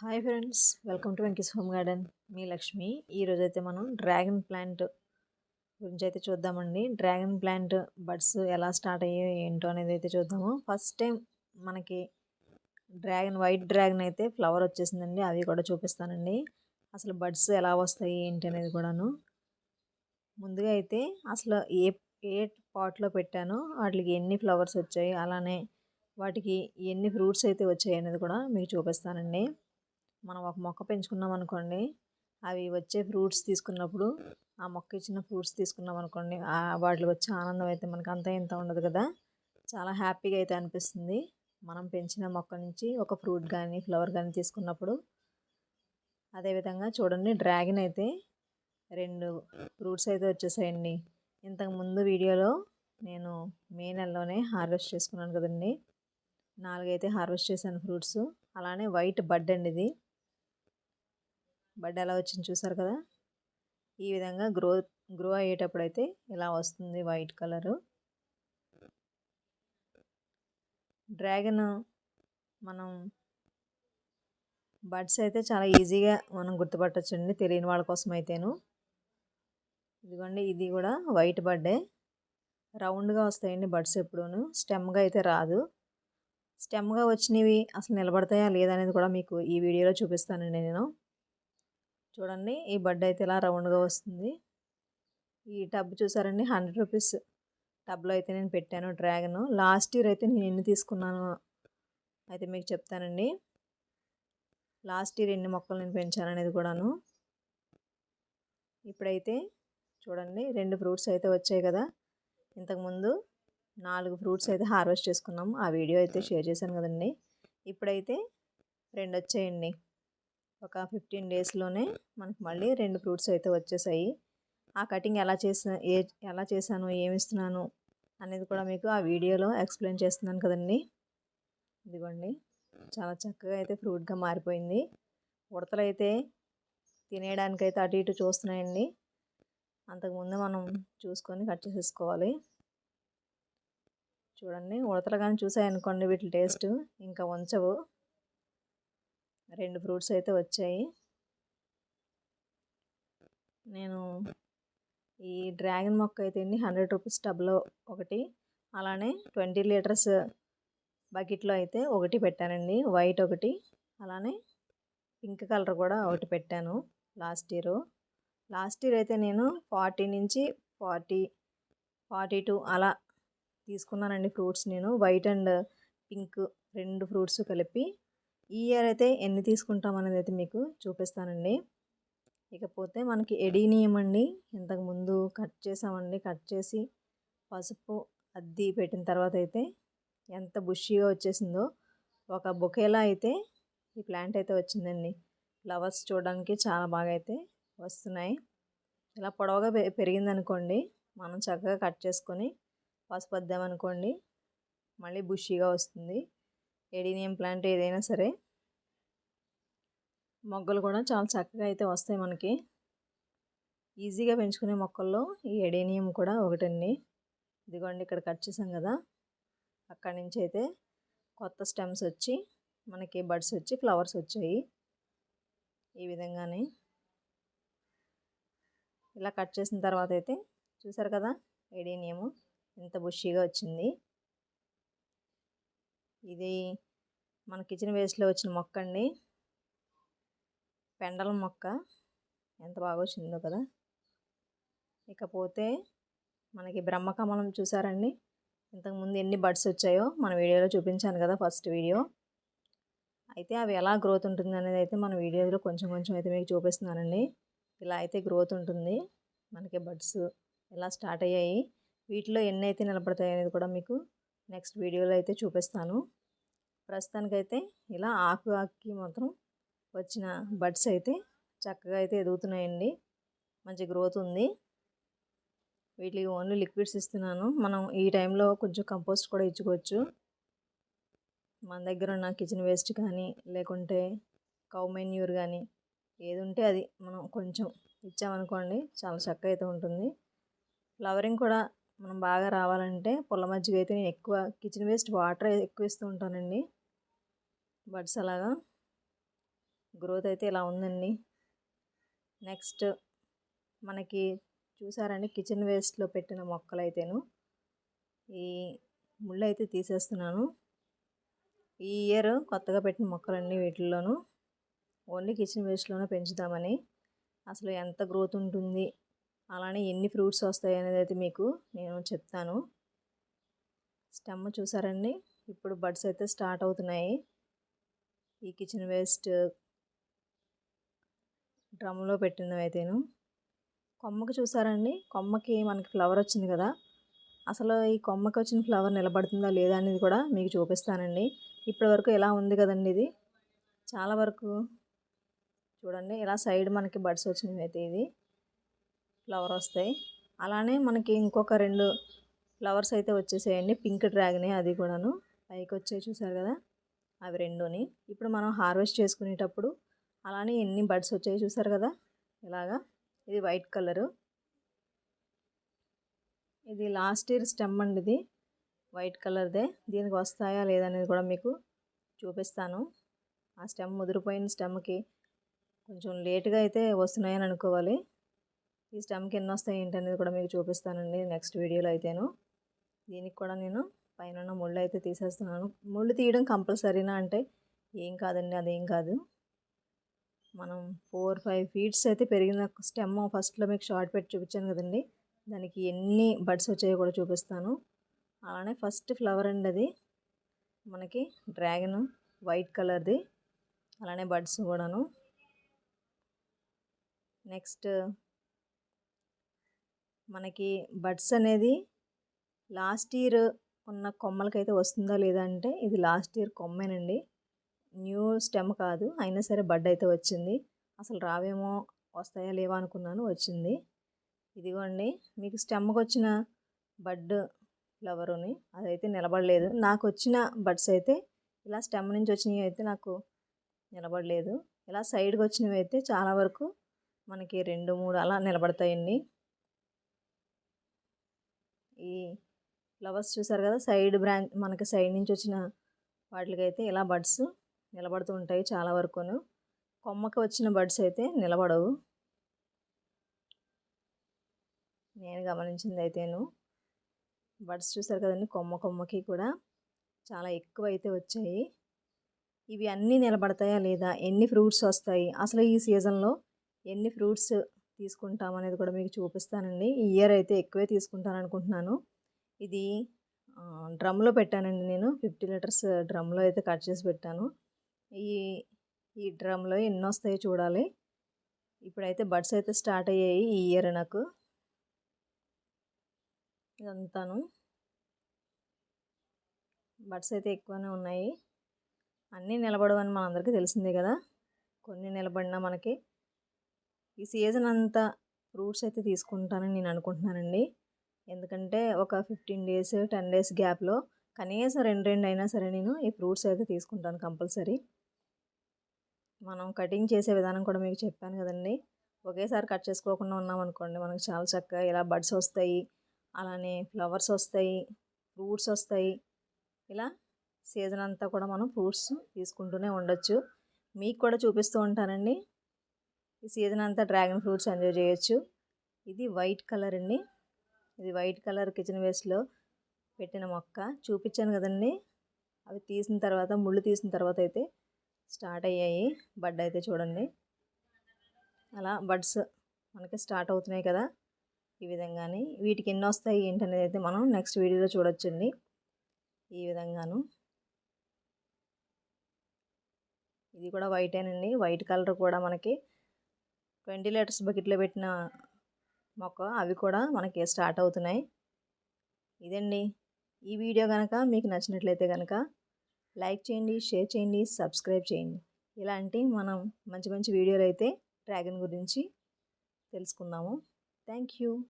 Hi friends welcome to Venky's home garden. మీ లక్ష్మి. ఈరోజు అయితే మనం డ్రాగన్ ప్లాంట్ గురించి అయితే చూద్దామండి. డ్రాగన్ ప్లాంట్ బడ్స్ ఎలా స్టార్ట్ అయ్యాయి ఏంటో అనేది అయితే చూద్దాము. ఫస్ట్ టైం మనకి డ్రాగన్ వైట్ డ్రాగన్ అయితే ఫ్లవర్ వచ్చేసిందండి. అవి కూడా చూపిస్తానండి. అసలు బడ్స్ ఎలా వస్తాయి ఏంటి అనేది కూడాను. ముందుగా అయితే అసలు ఏ ఏ పాట్లో పెట్టాను వాటికి ఎన్ని ఫ్లవర్స్ వచ్చాయి అలానే వాటికి ఎన్ని ఫ్రూట్స్ అయితే వచ్చాయి అనేది కూడా మీకు చూపిస్తానండి. మనం ఒక మొక్క పెంచుకున్నాం అనుకోండి అవి వచ్చే ఫ్రూట్స్ తీసుకున్నప్పుడు ఆ మొక్క ఇచ్చిన ఫ్రూట్స్ తీసుకున్నాం అనుకోండి వాటిలో వచ్చే ఆనందం అయితే మనకు అంత ఇంత ఉండదు కదా. చాలా హ్యాపీగా అయితే అనిపిస్తుంది. మనం పెంచిన మొక్క నుంచి ఒక ఫ్రూట్ కానీ ఫ్లవర్ కానీ తీసుకున్నప్పుడు అదేవిధంగా చూడండి డ్రాగన్ అయితే రెండు ఫ్రూట్స్ అయితే వచ్చేసాయండి. ఇంతకు ముందు వీడియోలో నేను మే నెలలోనే హార్వెస్ట్ చేసుకున్నాను కదండి. నాలుగైతే హార్వెస్ట్ చేశాను ఫ్రూట్స్. అలానే వైట్ బడ్ అండి ఇది. బడ్ ఎలా వచ్చింది చూసారు కదా? ఈ విధంగా గ్రో గ్రో అయ్యేటప్పుడు అయితే ఇలా వస్తుంది వైట్ కలరు. డ్రాగన్ మనం బడ్స్ అయితే చాలా ఈజీగా మనం గుర్తుపట్టచ్చండి తెలియని వాళ్ళ కోసం అయితేను ఇదిగోండి ఇది కూడా వైట్ బడ్డే రౌండ్గా వస్తాయండి బడ్స్ ఎప్పుడూను. స్టెమ్గా అయితే రాదు. స్టెమ్గా వచ్చినవి అసలు నిలబడతాయా లేదనేది కూడా మీకు ఈ వీడియోలో చూపిస్తానండి నేను. చూడండి. ఈ బడ్ అయితే ఇలా రౌండ్గా వస్తుంది. ఈ టబ్ చూసారండి? Hundred rupees. టబ్లో అయితే నేను పెట్టాను డ్రాగన్. లాస్ట్ ఇయర్ అయితే నేను ఎన్ని తీసుకున్నాను అయితే మీకు చెప్తానండి. లాస్ట్ ఇయర్ ఎన్ని మొక్కలు నేను పెంచాను అనేది కూడాను. ఇప్పుడైతే చూడండి రెండు ఫ్రూట్స్ అయితే వచ్చాయి కదా. ఇంతకుముందు నాలుగు ఫ్రూట్స్ అయితే హార్వెస్ట్ చేసుకున్నాం. ఆ వీడియో అయితే షేర్ చేశాను కదండి. ఇప్పుడైతే రెండు వచ్చాయండి. ఒక ఫిఫ్టీన్ డేస్లోనే మనకు మళ్ళీ రెండు ఫ్రూట్స్ అయితే వచ్చేసాయి. ఆ కటింగ్ ఎలా చేసా ఏ ఎలా చేశాను ఏమిస్తున్నాను అనేది కూడా మీకు ఆ వీడియోలో ఎక్స్ప్లెయిన్ చేస్తున్నాను కదండి. ఇదిగోండి చాలా చక్కగా అయితే ఫ్రూట్గా మారిపోయింది. ఉడతలు అయితే తినేయడానికైతే అటు ఇటు చూస్తున్నాయండి. అంతకుముందు మనం చూసుకొని కట్ చేసేసుకోవాలి. చూడండి ఉడతలు కానీ చూసాయనుకోండి వీటి టేస్ట్. ఇంకా ఉంచవు రెండు ఫ్రూట్స్ అయితే వచ్చాయి. నేను ఈ డ్రాగన్ మొక్క అయితే అండి హండ్రెడ్ రూపీస్ టబ్లో ఒకటి అలానే ట్వంటీ లీటర్స్ బకెట్లో అయితే ఒకటి పెట్టానండి వైట్ ఒకటి అలానే పింక్ కలర్ కూడా ఒకటి పెట్టాను లాస్ట్ ఇయర్. లాస్ట్ ఇయర్ అయితే నేను ఫార్టీ నుంచి ఫార్టీ ఫార్టీ టూ అలా తీసుకున్నానండి ఫ్రూట్స్ నేను వైట్ అండ్ పింక్ రెండు ఫ్రూట్స్ కలిపి ఈ ఇయర్ అయితే ఎన్ని తీసుకుంటాం అనేది అయితే మీకు చూపిస్తానండి. ఇకపోతే మనకి ఎడీనియం అండి. ఇంతకుముందు కట్ చేసామండి. కట్ చేసి పసుపు అద్ది పెట్టిన తర్వాత అయితే ఎంత బుషీగా వచ్చేసిందో ఒక బొకేలా అయితే ఈ ప్లాంట్ అయితే వచ్చిందండి. ఫ్లవర్స్ చూడడానికి చాలా బాగా అయితే వస్తున్నాయి. ఇలా పొడవుగా పెరిగిందనుకోండి మనం చక్కగా కట్ చేసుకొని పసుపు వద్దామనుకోండి మళ్ళీ బుషీగా వస్తుంది. ఎడీనియం ప్లాంట్ ఏదైనా సరే మొగ్గలు కూడా చాలా చక్కగా అయితే వస్తాయి మనకి. ఈజీగా పెంచుకునే మొక్కల్లో ఈ ఎడేనియం కూడా ఒకటండి. ఇదిగోండి ఇక్కడ కట్ చేసాం కదా. అక్కడి నుంచి అయితే కొత్త స్టెమ్స్ వచ్చి మనకి బడ్స్ వచ్చి ఫ్లవర్స్ వచ్చాయి. ఈ విధంగానే ఇలా కట్ చేసిన తర్వాత అయితే చూసారు కదా ఎడేనియము ఎంత బుషీగా వచ్చింది. ఇది మన కిచెన్ వేస్ట్లో వచ్చిన మొక్క అండి పెండల మొక్క ఎంత బాగా వచ్చిందో కదా. ఇకపోతే మనకి బ్రహ్మకమలం చూసారండి. ఇంతకుముందు ఎన్ని బడ్స్ వచ్చాయో మన వీడియోలో చూపించాను కదా ఫస్ట్ వీడియో. అయితే అవి ఎలా గ్రోత్ ఉంటుంది అనేది అయితే మన వీడియోలో కొంచెం కొంచెం అయితే మీకు చూపిస్తున్నానండి. ఇలా అయితే గ్రోత్ ఉంటుంది. మనకి బడ్స్ ఎలా స్టార్ట్ అయ్యాయి. వీటిలో ఎన్ని అయితే నిలబడతాయి అనేది కూడా మీకు నెక్స్ట్ వీడియోలో అయితే చూపిస్తాను. ప్రస్తుతానికైతే ఇలా ఆకు ఆకుకి మాత్రం వచ్చిన బడ్స్ అయితే చక్కగా అయితే ఎదుగుతున్నాయండి. మంచి గ్రోత్ ఉంది. వీటికి ఓన్లీ లిక్విడ్స్ ఇస్తున్నాను. మనం ఈ టైంలో కొంచెం కంపోస్ట్ కూడా ఇచ్చుకోవచ్చు. మన దగ్గర ఉన్న కిచెన్ వేస్ట్ కానీ లేకుంటే కౌ మెన్యూర్ కానీ ఏది ఉంటే అది మనం కొంచెం ఇచ్చామనుకోండి చాలా చక్క అయితే ఉంటుంది. ఫ్లవరింగ్ కూడా మనం బాగా రావాలంటే పుల్ల మజ్జిగ అయితే నేను ఎక్కువ కిచెన్ వేస్ట్ వాటర్ ఎక్కువ ఇస్తూ ఉంటానండి. బడ్స్ అలాగా. గ్రోత్ అయితే ఇలా ఉందండి. నెక్స్ట్ మనకి చూసారండి కిచెన్ వేస్ట్లో పెట్టిన మొక్కలు అయితేను ఈ ముళ్ళు అయితే తీసేస్తున్నాను. ఈ ఇయర్ కొత్తగా పెట్టిన మొక్కలన్నీ వీటిల్లోనూ ఓన్లీ కిచెన్ వేస్ట్లోనే పెంచుదామని. అసలు ఎంత గ్రోత్ ఉంటుంది అలానే ఎన్ని ఫ్రూట్స్ వస్తాయి అనేది అయితే మీకు నేను చెప్తాను. స్టెమ్ చూసారండి ఇప్పుడు బడ్స్ అయితే స్టార్ట్ అవుతున్నాయి. ఈ కిచెన్ వేస్ట్ డ్రమ్లో పెట్టినవి కొమ్మకి చూసారండి? కొమ్మకి మనకి ఫ్లవర్ వచ్చింది కదా? అసలు ఈ కొమ్మకి వచ్చిన ఫ్లవర్ నిలబడుతుందా లేదా అనేది కూడా మీకు చూపిస్తానండి. ఇప్పటి వరకు ఎలా ఉంది కదండి ఇది? చాలా వరకు చూడండి ఇలా సైడ్ మనకి బడ్స్ వచ్చినవి అయితే ఇది. ఫ్లవర్ వస్తాయి. అలానే మనకి ఇంకొక రెండు ఫ్లవర్స్ అయితే వచ్చేసాయండి. పింక్ డ్రాగనే అది కూడాను. పైకి వచ్చాయి చూసారు కదా? అవి రెండుని. ఇప్పుడు మనం హార్వెస్ట్ చేసుకునేటప్పుడు అలానే ఎన్ని బడ్స్ వచ్చాయి చూసారు కదా? ఇలాగా. ఇది వైట్ కలరు. ఇది లాస్ట్ ఇయర్ స్టెమ్ అండి ఇది వైట్ కలర్దే. దీనికి వస్తాయా లేదనేది కూడా మీకు చూపిస్తాను. ఆ స్టెమ్ ముదిరిపోయిన స్టెమ్కి కొంచెం లేటుగా అయితే వస్తున్నాయని అనుకోవాలి. ఈ స్టెమ్కి ఎన్ని వస్తాయి ఏంటనేది కూడా మీకు చూపిస్తానండి నెక్స్ట్ వీడియోలో అయితేను. దీనికి కూడా నేను పైన ముళ్ళు అయితే తీసేస్తున్నాను. ముళ్ళు తీయడం కంపల్సరీనా అంటే ఏం కాదండి అదేం కాదు. మనం ఫోర్ ఫైవ్ ఫీట్స్ అయితే పెరిగిన స్టెమ్ ఫస్ట్లో మీకు షార్ట్ పెట్టి చూపించాను కదండి. దానికి ఎన్ని బడ్స్ వచ్చాయో కూడా చూపిస్తాను. అలానే ఫస్ట్ ఫ్లవర్ అండి అది. మనకి డ్రాగన్ వైట్ కలర్ది. అలానే బడ్స్ కూడాను. నెక్స్ట్ మనకి బడ్స్ అనేది లాస్ట్ ఇయర్ ఉన్న కొమ్మలకైతే వస్తుందా లేదా అంటే ఇది లాస్ట్ ఇయర్ కొమ్మేనండి. న్యూ స్టెమ్ కాదు అయినా సరే బడ్ అయితే వచ్చింది. అసలు రావేమో వస్తాయా లేవా అనుకున్నాను వచ్చింది. ఇదిగోండి మీకు స్టెమ్కి వచ్చిన బడ్ ఫ్లవరుని అదైతే నిలబడలేదు. నాకు వచ్చిన బడ్స్ అయితే ఇలా స్టెమ్ నుంచి వచ్చినవి అయితే నాకు నిలబడలేదు. ఇలా సైడ్కి వచ్చినవి అయితే చాలా వరకు మనకి రెండు మూడు అలా నిలబడతాయండి. ఈ ఫ్లవర్స్ చూసారు కదా సైడ్ బ్రాంచ్ మనకి సైడ్ నుంచి వచ్చిన వాటికైతే ఇలా బడ్స్ నిలబడుతూ ఉంటాయి చాలా వరకును. కొమ్మకి వచ్చిన బడ్స్ అయితే నిలబడవు. నేను గమనించింది అయితేను. బడ్స్ చూసారు కదండి కొమ్మ కొమ్మకి కూడా చాలా ఎక్కువ అయితే వచ్చాయి. ఇవి అన్నీ నిలబడతాయా లేదా ఎన్ని ఫ్రూట్స్ వస్తాయి అసలు ఈ సీజన్లో ఎన్ని ఫ్రూట్స్ తీసుకుంటాం అనేది కూడా మీకు చూపిస్తానండి. ఈ ఇయర్ అయితే ఎక్కువే తీసుకుంటాను అనుకుంటున్నాను ఇది డ్రమ్లో పెట్టానండి నేను. ఫిఫ్టీ లీటర్స్ డ్రమ్లో అయితే కట్ చేసి పెట్టాను. ఈ ఈ డ్రమ్లో ఎన్ని వస్తాయో చూడాలి. ఇప్పుడైతే బడ్స్ అయితే స్టార్ట్ అయ్యాయి ఈ ఇయర్ నాకు. ఇదంతాను. బడ్స్ అయితే ఎక్కువనే ఉన్నాయి. అన్నీ నిలబడవని మనందరికీ తెలిసిందే కదా. కొన్ని నిలబడినా మనకి. ఈ సీజన్ అంతా ఫ్రూట్స్ అయితే తీసుకుంటానని నేను అనుకుంటున్నానండి. ఎందుకంటే ఒక ఫిఫ్టీన్ డేస్ టెన్ డేస్ గ్యాప్లో కనీసం రెండు రెండు అయినా సరే నేను ఈ ఫ్రూట్స్ అయితే తీసుకుంటాను కంపల్సరీ. మనం కటింగ్ చేసే విధానం కూడా మీకు చెప్పాను కదండి. ఒకేసారి కట్ చేసుకోకుండా ఉన్నాం అనుకోండి మనకు చాలా చక్కగా ఇలా బడ్స్ వస్తాయి అలానే ఫ్లవర్స్ వస్తాయి ఫ్రూట్స్ వస్తాయి. ఇలా సీజన్ అంతా కూడా మనం ఫ్రూట్స్ తీసుకుంటూనే ఉండొచ్చు. మీకు కూడా చూపిస్తూ ఉంటానండి. ఈ సీజన్ అంతా డ్రాగన్ ఫ్రూట్స్ ఎంజాయ్ చేయొచ్చు. ఇది వైట్ కలర్ అండి. ఇది వైట్ కలర్ కిచెన్ వేస్ట్లో పెట్టిన మొక్క. చూపించాను కదండి. అవి తీసిన తర్వాత ముళ్ళు తీసిన తర్వాత అయితే స్టార్ట్ అయ్యాయి. బడ్ అయితే చూడండి. అలా బడ్స్ మనకి స్టార్ట్ అవుతున్నాయి కదా. ఈ విధంగానే వీటికి ఎన్ని వస్తాయి ఏంటనేది అయితే మనం నెక్స్ట్ వీడియోలో చూడొచ్చండి. ఈ విధంగాను. ఇది కూడా వైటేనండి. వైట్ కలర్ కూడా మనకి ట్వంటీ లీటర్స్ బకెట్లో పెట్టిన మొక్క అవి కూడా మనకి స్టార్ట్ అవుతున్నాయి. ఇదండి. ఈ వీడియో కనుక మీకు నచ్చినట్లయితే కనుక లైక్ చేయండి షేర్ చేయండి సబ్స్క్రైబ్ చేయండి. ఇలాంటి మనం మంచి మంచి వీడియోలు అయితే డ్రాగన్ గురించి తెలుసుకుందాము. Thank you.